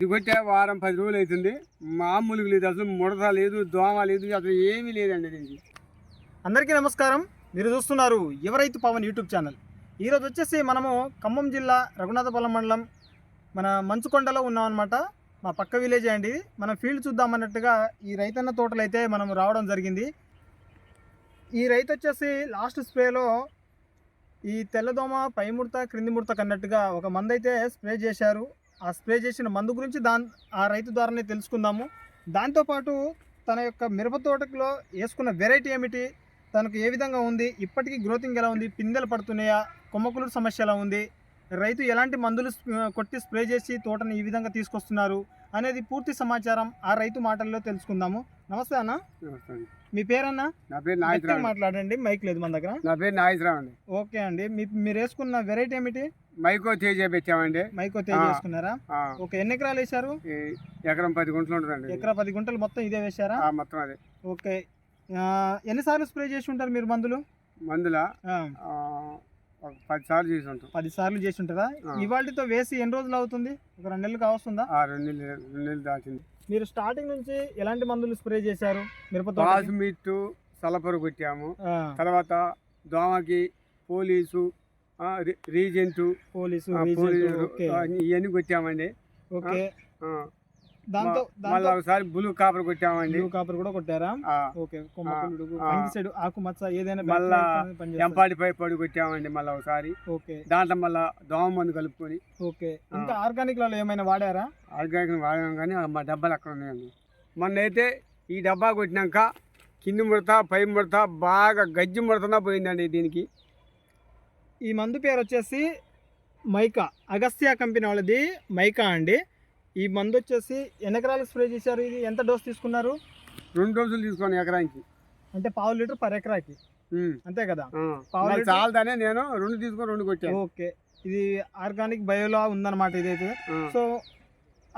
ఇది కొట్టే వారం పది రోజులు అవుతుంది. మామూలుగా లేదు అసలు ముడత లేదు దోమ లేదు అసలు ఏమీ లేదండి దీనికి అందరికీ నమస్కారం. మీరు చూస్తున్నారు ఎవరైతు పవన్ యూట్యూబ్ ఛానల్. ఈరోజు వచ్చేసి మనము ఖమ్మం జిల్లా రఘునాథపాలెం మండలం మన మంచుకొండలో ఉన్నామన్నమాట. మా పక్క విలేజ్ అండి ఇది. మనం ఫీల్డ్ చూద్దామన్నట్టుగా ఈ రైతన్న తోటలు అయితే మనం రావడం జరిగింది. ఈ రైతు వచ్చేసి లాస్ట్ స్ప్రేలో ఈ తెల్లదోమ పై ముడత క్రింది ముడత కన్నట్టుగా ఒక మందైతే అయితే స్ప్రే చేశారు. ఆ స్ప్రే చేసిన మందు గురించి దాని ఆ రైతు ద్వారానే తెలుసుకుందాము. దాంతోపాటు తన యొక్క మిరప తోటలో వేసుకున్న వెరైటీ ఏమిటి? తనకు ఏ విధంగా ఉంది? ఇప్పటికీ గ్రోతింగ్ ఎలా ఉంది? పిందెలు పడుతున్నాయా? కొమ్మకులుడు సమస్య ఎలా ఉంది? రైతు ఎలాంటి మందులు కొట్టి స్ప్రే చేసి తోటని ఈ విధంగా తీసుకొస్తున్నారు అనేది పూర్తి సమాచారం ఆ రైతు మాటల్లో తెలుసుకుందాము. నమస్తే అన్న. మీ పేరన్నా? నా పేరు నాగేశ్వరరావు మాట్లాడండి మైక్ లేదు మన దగ్గర. నా పేరు నాగేశ్వరరావు అండి. ఓకే అండి. మీ మీరు వేసుకున్న వెరైటీ ఏమిటి? మైకో తేజ పెట్టామండి. మైకో తేజ్. వేసుకున్నారా? ఓకే ఎన్ని ఎకరాలు వేశారు? ఎకరం పది గుంటలు ఉంటుందండి ఎకరా పది గుంటలు మొత్తం ఇదే వేశారా? ఆ, మొత్తం అదే. ఓకే. ఎన్నిసార్లు స్ప్రే చేసి ఉంటారు మీరు మందులు? మందుల? పది సార్లు చేసి ఉంటాం. పది సార్లు చేసి ఉంటారా ఆ. ఇవాళతో వేసి ఎన్ని రోజులు అవుతుంది? ఒక రెండు నెలలు కావస్తుందా ఆ రెండు నెలలు రెండు నెలలు దాటింది. మీరు స్టార్టింగ్ నుంచి ఎలాంటి మందులు స్ప్రే చేశారు? మిరపతో బాసుమిట్టు సలపరు కొట్టాము. తర్వాత దోమకి పోలీసు రీజెంటు పోలీసు ఇవన్నీ కొట్టామండి. ఓకే. దాంతో మళ్ళీ ఒకసారి బ్లూ కాపర్ కొట్టామండి. బ్లూ కాపర్ కూడా కొట్టారా? ఓకే. ఫంగిసైడ్ ఆకు మచ్చ ఏదైనా మళ్ళా? ఎంపాడి పై పొడి కొట్టామండి మళ్ళీ ఒకసారి. ఓకే. దాంట్లో మళ్ళీ దోమ మందు కలుపుకొని. ఓకే. ఇంకా ఆర్గానిక్లలో ఏమైనా వాడారా? ఆర్గానిక్ వాడాం కానీ మా డబ్బాలు అక్కడ ఉన్నాయండి. మొన్న అయితే ఈ డబ్బా కొట్టినాక కింది ముడత పై ముడత బాగా గజ్జి ముడతనా పోయిందండి దీనికి. ఈ మందు పేరు వచ్చేసి మైకా. అగస్త్య కంపెనీ వాళ్ళది మైకా అండి. ఈ మందు వచ్చేసి ఎన్ని ఎకరాలు స్ప్రే చేశారు? ఇది ఎంత డోస్ తీసుకున్నారు? రెండు రోజులు తీసుకొని ఎకరానికి. అంటే పావు లీటర్ పర్ ఎకరాకి. అంతే కదా. పావు లీటర్? చాలదనే నేను రెండు తీసుకొని రెండు కొట్టాను. ఓకే. ఇది ఆర్గానిక్ బయోలో ఉందన్నమాట ఇదైతే. సో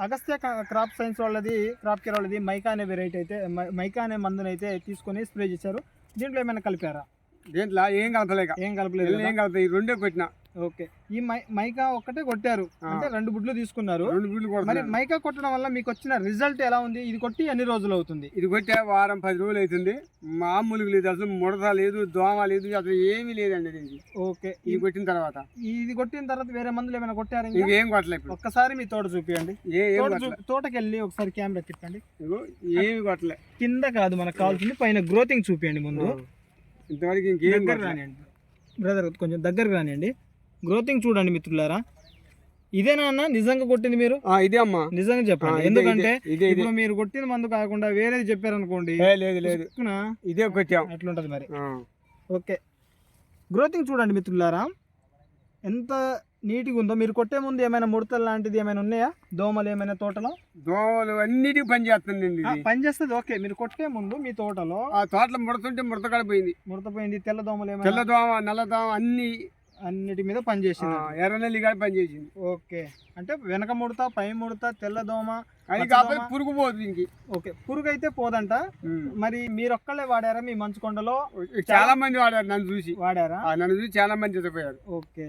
అగస్త్య క్రాప్ సైన్స్ వాళ్ళది క్రాప్ కేర్ వాళ్ళది మైకా అనే వెరైటీ అయితే మైకా అనే మందుని అయితే తీసుకొని స్ప్రే చేశారు. దీంట్లో ఏమైనా కలిపారా? దీంట్లో ఏం కలపలేక. ఏం కలపలేదు ఏం కలుపుతాయి ఈ రెండే కొట్టిన. ఓకే. ఈ మైకా ఒక్కటే కొట్టారు. అంటే రెండు బుడ్లు తీసుకున్నారు. రెండు బిడ్లు మరి మైకా కొట్టడం వల్ల మీకు వచ్చిన రిజల్ట్ ఎలా ఉంది? ఇది కొట్టి ఎన్ని రోజులు అవుతుంది? ఇది కొట్టే వారం పది రోజులు అవుతుంది. మామూలుగా లేదు. అసలు ముడత లేదు దోమ లేదు అసలు ఏమీ లేదండి దీనికి ఓకే. ఇది కొట్టిన తర్వాత. ఇది కొట్టిన తర్వాత వేరే మందులు ఏమైనా కొట్టారు ఇంకా? ఇంకేం కొట్టలే ఇప్పుడు. ఒక్కసారి మీ తోట చూపియండి. ఏ ఏం తోట కొట్టలే. చూ- తోటకి వెళ్ళి ఒకసారి కెమెరా తిప్పండి. ఏమి కొట్టలే. కింద కాదు మనకు కావాల్సింది పైన గ్రోతింగ్ చూపియండి ముందు. ఇంతవరకు ఇంకేం. రానియండి. బ్రదర్ కొంచెం దగ్గరకు రానియండి. గ్రోతింగ్ చూడండి మిత్రులారా. ఇదేనా అన్న నిజంగా కొట్టింది మీరు? ఇదే అమ్మా. నిజంగా చెప్పండి. ఎందుకంటే ఇప్పుడు మీరు కొట్టిన మందు కాకుండా వేరేది చెప్పారనుకోండి. లేదు లేదు. ఇదే కొట్టాం అట్లుంటది మరి. ఓకే. గ్రోతింగ్ చూడండి మిత్రులారా. ఎంత నీట్గా ఉందో? మీరు కొట్టే ముందు ఏమైనా ముడతలు లాంటిది ఏమైనా ఉన్నాయా? దోమలు ఏమైనా తోటలో? దోమలు అన్నిటికీ పని చేస్తుందండి పని చేస్తుంది. ఓకే మీరు కొట్టే ముందు మీ తోటలో ఆ తోటలో ముడతుంటే ముడత పోయింది. ముడతపోయింది తెల్ల దోమలు తెల్ల ఏమైనా దోమ నల్ల దోమ అన్ని అన్నిటి మీద పని ఆ, చేసింది. ఎర్ర నెల్లి కాడ పని చేసింది. ఓకే. అంటే వెనక ముడత పై ముడత తెల్ల దోమ అది కాకపోతే. పురుగు పోతుంది ఇంకి ఓకే. పురుగు అయితే పోదంట. మరి మీరు ఒక్కళ్ళే వాడారా మీ మంచుకొండలో చాలా మంది వాడారు నన్ను చూసి. వాడారా? నన్ను చూసి చాలా మంది చచ్చిపోయారు ఓకే.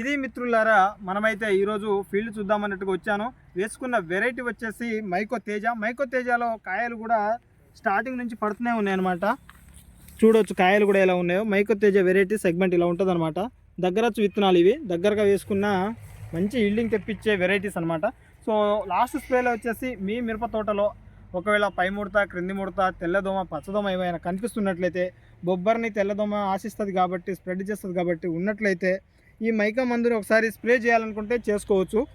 ఇది మిత్రులారా మనమైతే ఈరోజు ఫీల్డ్ చూద్దామన్నట్టుగా వచ్చాను. వేసుకున్న వెరైటీ వచ్చేసి మైకో తేజ. మైకో తేజలో కాయలు కూడా స్టార్టింగ్ నుంచి పడుతూనే ఉన్నాయి అనమాట చూడొచ్చు కాయలు కూడా ఎలా ఉన్నాయో. మైకో తేజ వెరైటీ సెగ్మెంట్ ఇలా ఉంటుంది అనమాట దగ్గరచ్చు విత్తనాలు ఇవి. దగ్గరగా వేసుకున్న మంచి ఈల్డింగ్ తెప్పించే వెరైటీస్ అనమాట సో లాస్ట్ స్ప్రేలో వచ్చేసి మీ మిరప తోటలో ఒకవేళ పై ముడత క్రింది ముడత తెల్లదోమ పచ్చదోమ ఏమైనా కనిపిస్తున్నట్లయితే బొబ్బరిని తెల్లదోమ ఆశిస్తుంది కాబట్టి స్ప్రెడ్ చేస్తుంది కాబట్టి ఉన్నట్లయితే ఈ మైకా మందుని ఒకసారి స్ప్రే చేయాలనుకుంటే చేసుకోవచ్చు.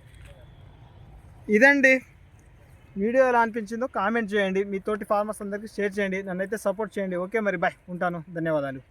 ఇదండి. వీడియో ఎలా అనిపించిందో కామెంట్ చేయండి. మీ తోటి ఫార్మర్స్ అందరికీ షేర్ చేయండి. నన్నైతే సపోర్ట్ చేయండి. ఓకే మరి బాయ్. ఉంటాను. ధన్యవాదాలు.